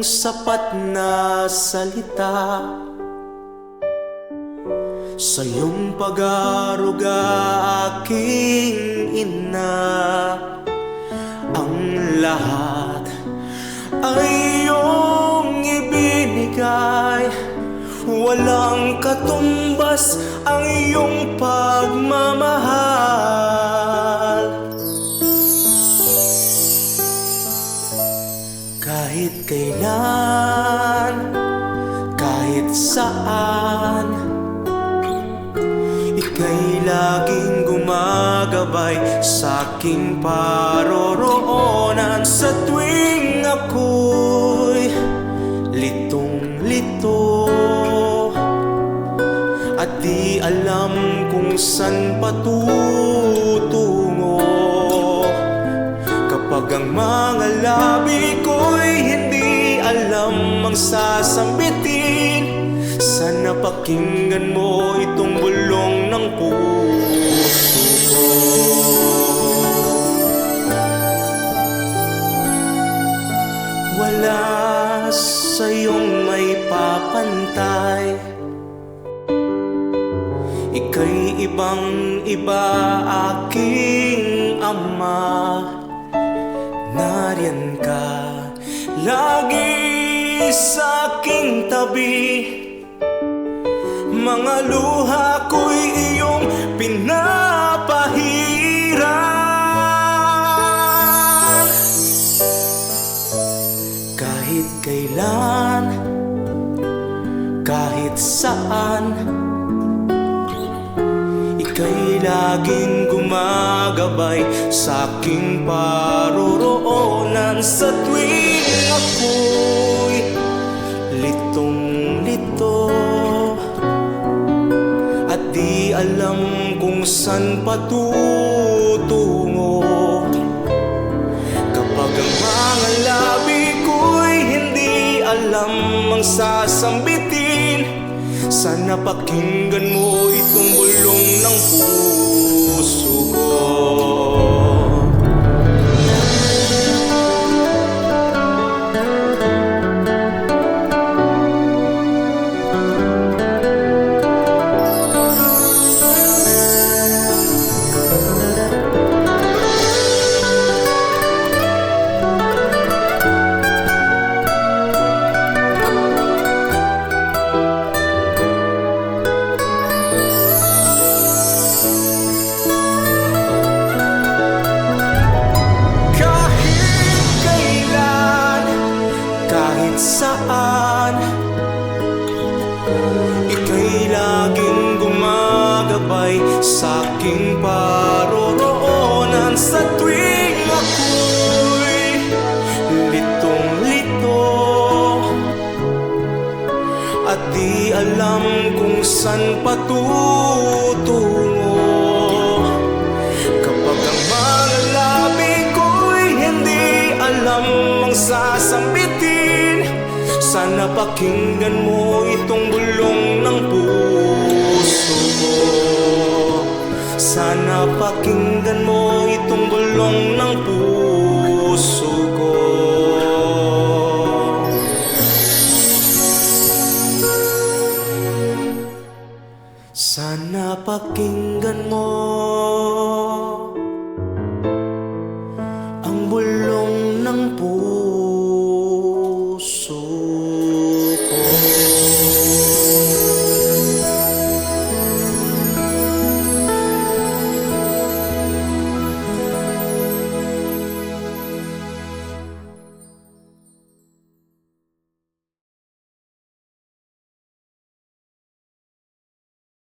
sapat na salita. Sa iyong pag-aruga aking ina Ang lahat ay iyong ibinigay. Walang katumbas ang iyong pagmamahal Kahit kailan, kahit saan Ika'y laging gumagabay sa aking paroroonan. Sa tuwing ako'y litong-lito At di alam kung saan patutungo sasambitin Sana pakinggan mo itong bulong ng puso ko. Wala sa iyong may papantay. Ika'y ibang iba aking ama. Nariyan ka lagi sa aking tabi. Mga luha ko'y iyong pinapahiran Kahit kailan, kahit saan Ika'y laging gumagabay sa aking paroroonan Sa tuwing ako'y saan patutungo Kapag ang mga labi ko'y hindi alam ang sasambitin Sana pakinggan mo itong bulong ng puso gumagabay sa aking paroroonan Sa tuwing ako'y litong-lito. At di alam kung saan patutungo. Kapag ang mga labi ko'y hindi alam ang sasambitin Sana pakinggan mo itong bulong ng itong bulong ng puso ko. Sana pakinggan mo